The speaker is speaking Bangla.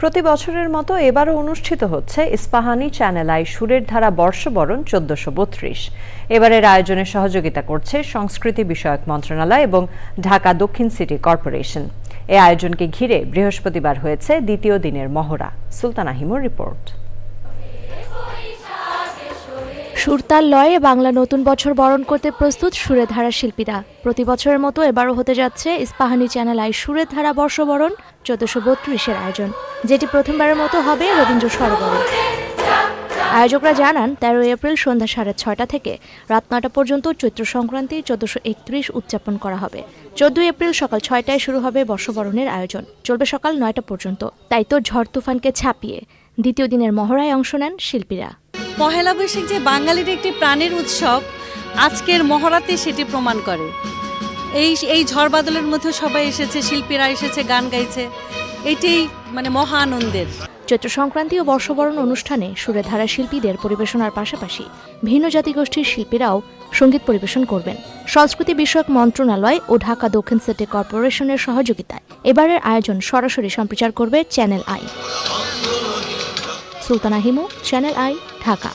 প্রতি বছরের মতো এবারও অনুষ্ঠিত হচ্ছে ইস্পাহানি চ্যানেল আই সুরের ধারা বর্ষবরণ চোদ্দশো বত্রিশ। এবারের আয়োজনে সহযোগিতা করছে সংস্কৃতি বিষয়ক মন্ত্রণালয় এবং ঢাকা দক্ষিণ সিটি কর্পোরেশন। এ আয়োজনকে ঘিরে বৃহস্পতিবার হয়েছে দ্বিতীয় দিনের মহড়া। সুলতানা হিমুর রিপোর্ট। সুরতাল লয়ে বাংলা নতুন বছর বরণ করতে প্রস্তুত সুরের ধারা শিল্পীরা। প্রতি বছরের মতো এবারও হতে যাচ্ছে ইস্পাহানি চ্যানেল আই সুরের ধারা বর্ষবরণ চোদ্দশো বত্রিশের আয়োজন, যেটি প্রথমবারের মতো হবে রবীন্দ্র সরোবরে। আয়োজকরা জানান তেরো এপ্রিল সন্ধ্যা সাড়ে ছয়টা থেকে রাত নটা পর্যন্ত চৈত্র সংক্রান্তি চোদ্দশো একত্রিশ উদযাপন করা হবে। চোদ্দই এপ্রিল সকাল ছয়টায় শুরু হবে বর্ষবরণের আয়োজন, চলবে সকাল নয়টা পর্যন্ত। তাই তো ঝড় তুফানকে ছাপিয়ে দ্বিতীয় দিনের মহড়ায় অংশ নেন শিল্পীরা। পহেলা বৈশাখ যে বাঙালির একটি প্রাণের উৎসব, আজকের মহড়াতে সেটি প্রমাণ করে। এই এই ঝড় বাদলের মধ্যে সবাই এসেছে, শিল্পীরা এসেছে, গান গাইছে। এটাই মানে মহা আনন্দের। চৈত্র সংক্রান্তি ও বর্ষবরণ অনুষ্ঠানে সুরে ধারা শিল্পীদের পরিবেশনার পাশাপাশি ভিন্ন জাতিগোষ্ঠীর শিল্পীরাও সংগীত পরিবেশন করবেন। সংস্কৃতি বিষয়ক মন্ত্রণালয় ও ঢাকা দক্ষিণ সিটি কর্পোরেশনের সহযোগিতায়। এবারের আয়োজন সরাসরি সম্প্রচার করবে channel I. Sultana Himu channel I Dhaka